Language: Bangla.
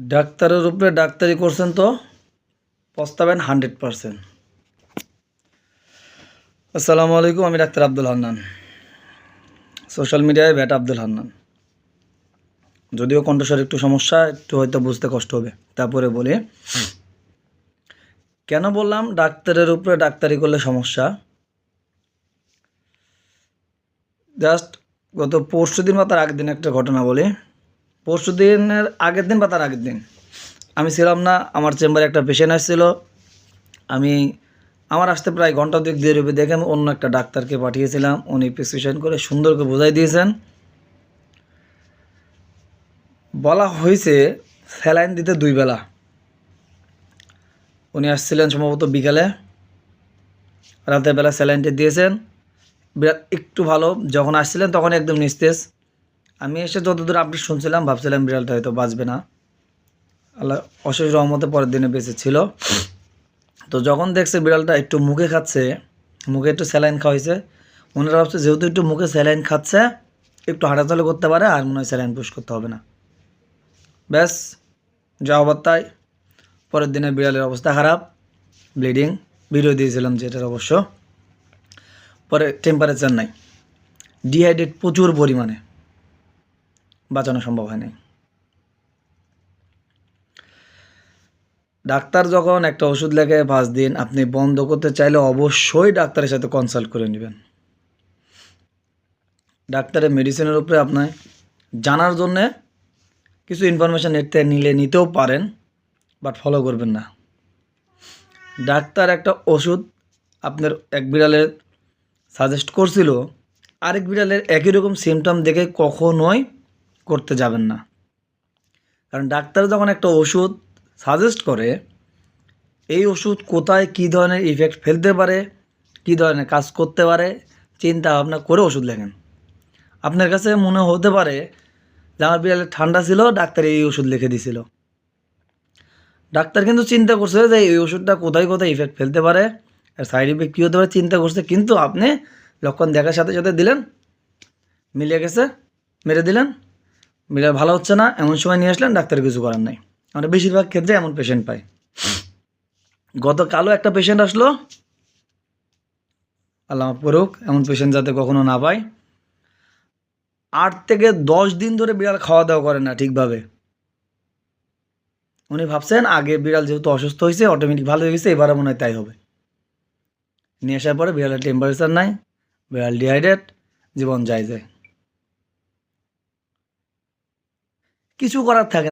ডাক্তারের উপরে ডাক্তারি করছেন তো পস্তাবেন হান্ড্রেড পারসেন্ট। আসসালামু আলাইকুম, আমি ডাক্তার আব্দুল হান্নান। সোশ্যাল মিডিয়ায় ব্যাট আব্দুল হান্নান। যদিও কণ্ঠস্বর একটু সমস্যা, একটু হয়তো বুঝতে কষ্ট হবে, তারপরে বলি। কেন বললাম ডাক্তারের উপরে ডাক্তারি করলে সমস্যা? জাস্ট গত পরশু দিন বা তার আগের দিন একটা ঘটনা বলি। পরশু দিনের আগের দিন বা তার আগের দিন? আমি ছিলাম না, আমার চেম্বারে একটা পেশেন্ট আসছিল। আমি, আমার আসতে প্রায় ঘণ্টা দুয়েক দিয়ে হবে দেখে আমি অন্য একটা ডাক্তারকে পাঠিয়েছিলাম। উনি প্রেসক্রিপশন করে সুন্দর করে বোঝাই দিয়েছেন। বলা হয়েছে স্যালাইন দিতে দুই বেলা। উনি আসছিলেন সম্ভবত বিকালে। রাতের বেলা স্যালাইনটা দিয়েছেন। বিরাট একটু ভালো, যখন আসছিলেন তখন একদম নিস্তেজ। আমি এসে যতদূর আপডেট শুনছিলাম, ভাবছিলাম বিড়ালটা হয়তো বাঁচবে না। আল্লাহ অশেষ রহমতে পরের দিনে বেঁচে ছিল। তো যখন দেখছে বিড়ালটা একটু মুখে খাচ্ছে, মুখে একটু স্যালাইন খাওয়া হয়েছে ওনারা ভাবছে যেহেতু একটু মুখে স্যালাইন খাচ্ছে, একটু হাঁটাচলা করতে পারে আর মনে হয় স্যালাইন পুশ করতে হবে না। ব্যাস, যা হবার তাই। পরের দিনে বিড়ালের অবস্থা খারাপ, ব্লিডিং। ভিডিও দিয়েছিলাম যেটার অবশ্য। পরে টেম্পারেচার নাই। ডিহাইড্রেট প্রচুর পরিমাণে। বাঁচানো সম্ভব হয়নি ডাক্তার যখন একটা ওষুধ লেখে পাঁচ দিন, আপনি বন্ধ করতে চাইলে অবশ্যই ডাক্তারের সাথে কনসাল্ট করে নেবেন। ডাক্তারের মেডিসিনের উপরে আপনার জানার জন্যে কিছু ইনফরমেশান এর নিলে নিতেও পারেন বাট ফলো করবেন না। ডাক্তার একটা ওষুধ আপনার এক বিড়ালের সাজেস্ট করছিল, আরেক বিড়ালের একই রকম সিমটম দেখে কখনোই করতে যাবেন না। কারণ ডাক্তার যখন একটা ওষুধ সাজেস্ট করে, এই ওষুধ কোথায় কী ধরনের ইফেক্ট ফেলতে পারে, কী ধরনের কাজ করতে পারে চিন্তা ভাবনা করে ওষুধ লেখেন। আপনার কাছে মনে হতে পারে যে আমার বিড়ালের ঠান্ডা ছিল, ডাক্তার এই ওষুধ লিখে দিছিল। ডাক্তার কিন্তু চিন্তা করছে যে এই ওষুধটা কোথায় কোথায় ইফেক্ট ফেলতে পারে আর সাইড ইফেক্ট কী হতে পারে চিন্তা করছে, কিন্তু আপনি লক্ষণ দেখার সাথে সাথে দিলেন মিলে গেছে, মেরে দিলেন। মিলে ভালো হচ্ছে না, এমন সময় নিয়ে আসলেন ডাক্তার কিছু করার নাই। আমরা বেশিরভাগ ক্ষেত্রে এমন পেশেন্ট পাই। গতকালও একটা পেশেন্ট আসলো। আল্লাহ করুক, এমন পেশেন্ট যাতে কখনো না পায়। আট থেকে দশ দিন ধরে বিড়াল খাওয়া দাওয়া করে না ঠিকভাবে। উনি ভাবছেন, আগে বিড়াল যেহেতু অসুস্থ হয়েছে অটোমেটিক ভালো হয়ে গেছে এবারে মনে হয় তাই হবে। নিয়ে আসার পরে বিড়ালের টেম্পারেচার নাই, বিড়াল ডিহাইড্রেট জীবন যায় যায়। কিছু করার থাকে।